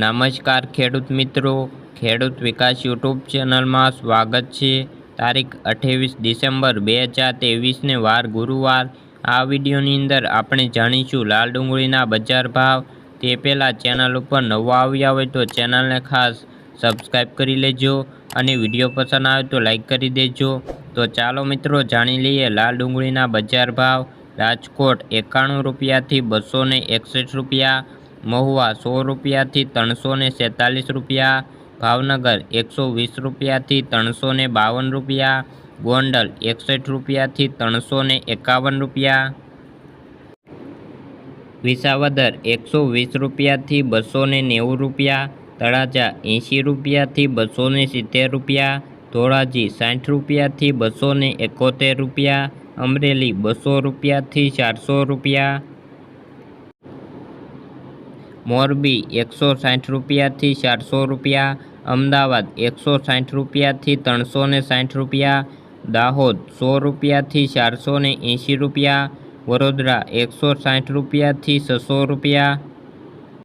નમસ્કાર ખેડૂત મિત્રો. ખેડૂત વિકાસ યુટ્યુબ ચેનલમાં સ્વાગત છે. તારીખ અઠ્ઠાવીસ ડિસેમ્બર બે હજાર ત્રેવીસને વાર ગુરુવાર. આ વિડીયોની અંદર આપણે જાણીશું લાલ ડુંગળીના બજાર ભાવ. તે પહેલાં ચેનલ ઉપર નવા આવ્યા હોય તો ચેનલને ખાસ સબસ્ક્રાઈબ કરી લેજો અને વીડિયો પસંદ આવે તો લાઈક કરી દેજો. તો ચાલો મિત્રો જાણી લઈએ લાલ ડુંગળીના બજાર ભાવ. રાજકોટ એકાણું રૂપિયાથી બસો એકસઠ રૂપિયા. મહુવા સો રૂપિયાથી ત્રણસો ને સેતાલીસ રૂપિયા, ભાવનગર એકસો વીસ રૂપિયાથી ત્રણસો ને બાવન રૂપિયા, ગોંડલ એકસઠ રૂપિયાથી ત્રણસો ને એકાવન રૂપિયા. વિસાવદર એકસો વીસ રૂપિયાથી બસો ને નેવું રૂપિયા, તળાજા એંશી રૂપિયાથી બસો ને સિત્તેર રૂપિયા ધોરાજી સાઠ રૂપિયાથી બસો ને એકોતેર રૂપિયા, અમરેલી બસો રૂપિયાથી ચારસો રૂપિયા મોરબી એકસો સાઠ રૂપિયાથી ચારસો રૂપિયા, અમદાવાદ એકસો સાઠ રૂપિયાથી ત્રણસો ને સાઠ રૂપિયા, દાહોદ સો રૂપિયાથી ચારસો ને એંશી રૂપિયા, વડોદરા એકસો સાઠ રૂપિયાથી છસો રૂપિયા